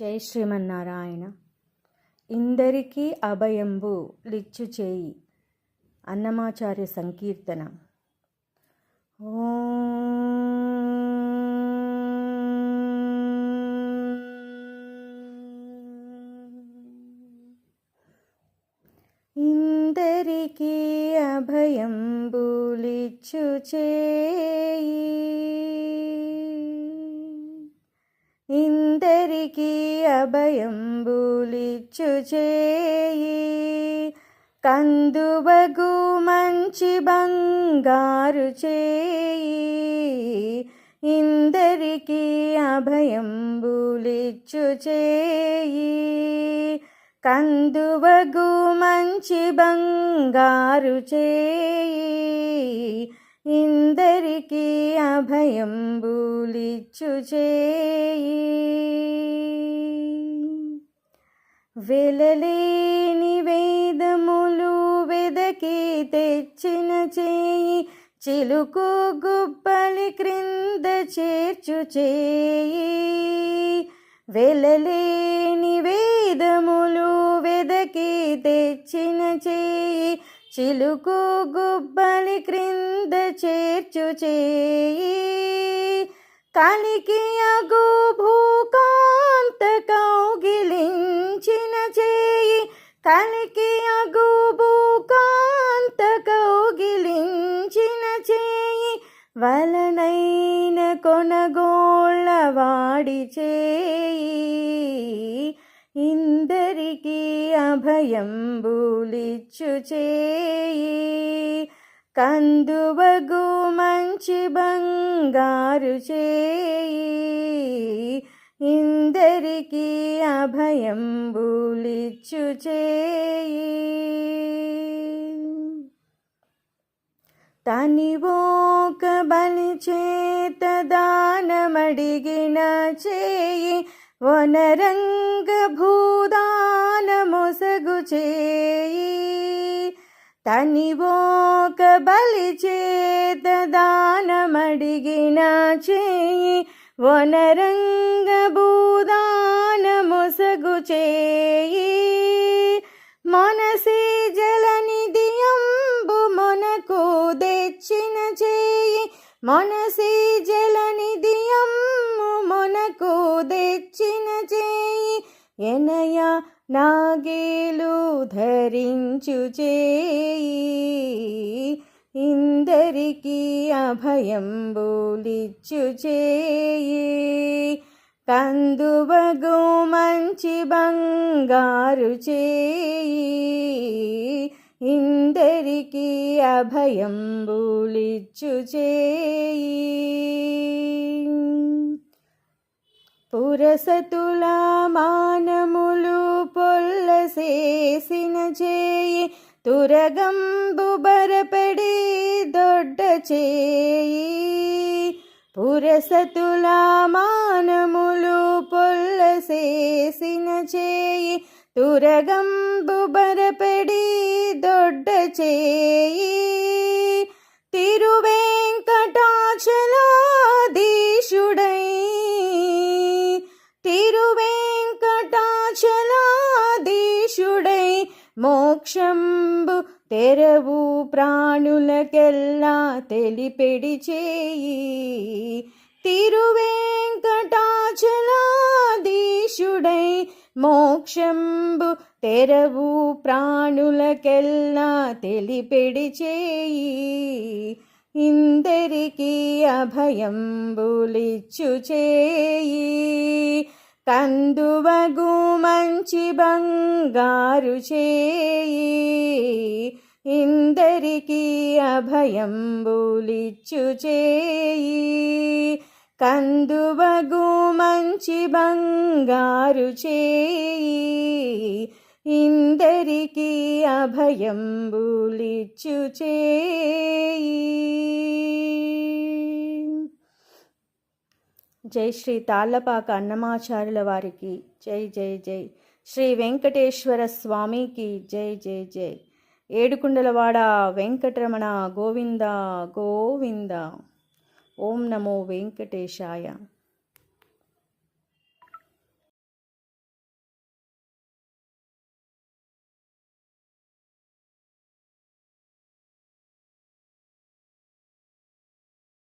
జై శ్రీమన్నారాయణ. ఇందరికీ అభయంబు లిచ్చు చేయి. అన్నమాచార్య సంకీర్తన. ఓ. ఇందరికీ అభయంబు లిచ్చు చేయి. ఇందరికీ అభయంబులిచ్చు చేయి కందువగు మంచి బంగారు చేయి. ఇందరికీ అభయంబులిచ్చు చేయి కందువగు మంచి బంగారు చేయి. ఇందరికీ అభయంబులిచ్చు చేయి వెలలేని వేదములు వెదకి తెచ్చిన చేయి చిలుకు గుబ్బలి క్రింద చేర్చు చేయి వెలలేని వేదములు వెదకి తెచ్చిన చేయి చిలుకు గుబ్బలి క్రింద చేర్చు చేయి. కలికి అగు భూకాంత కౌగిలించిన చేయి. కలికి అగు భూకాంత కౌగిలించిన చేయి. వలనైన కొనగోళ్ళ వాడి చేయి. ఇందరికీ అభయంబులిచ్చు చేయి కందువగు మంచి బంగారు చేయి. ఇందరికీ అభయంబులిచ్చు చేయి తనివోక బలి చేత దానమడిగిన చేయి. వనరంగ భూదాన మొసగు చేయి తనివోక బలి చేత దానమడిగిన చేయి వనరంగ భూదాన మొసగు చేయి. మనసి జలనిధియంబు మనకు తెచ్చిన చేయి మనసి జలనిధియమ్ము మనకు తెచ్చిన చేయి. ఎనయ నాగేలు ధరించు చేయి ఇందరికీ అభయంబులిచ్చు చేయి కందువగు మంచి బంగారు చేయి ఇందరికీ అభయంబులిచ్చు చేయి పురసతుల మానములు పొల్లసేసిన చేయి తురగంబు బరపడి దొడ్డ చేయి. పురసతుల మానములు పొల్లసేసిన చేయి తురగంబు బరపడి దొడ్డ చేయి. మోక్షంబు తెరవు ప్రాణులకెల్లా తెలిపెడి చేయి తిరువేంకటాచలాధీశుడై మోక్షంబు తెరవు ప్రాణులకెల్లా తెలిపెడి చేయి ఇందరికీ అభయంబులిచ్చు చేయి కందువగు మంచి బంగారు చేయి ఇందరికీ అభయంబులిచ్చు చేయి. కందువగు మంచి బంగారు చేయి ఇందరికీ అభయంబులిచ్చు చేయి. జై శ్రీ తాళ్ళపాక అన్నమాచారుల వారికి జై జై జై. శ్రీ వెంకటేశ్వర స్వామికి జై జై జై. ఏడుకుండలవాడ వెంకటరమణ గోవింద గోవింద. ఓం నమో వెంకటేశాయ.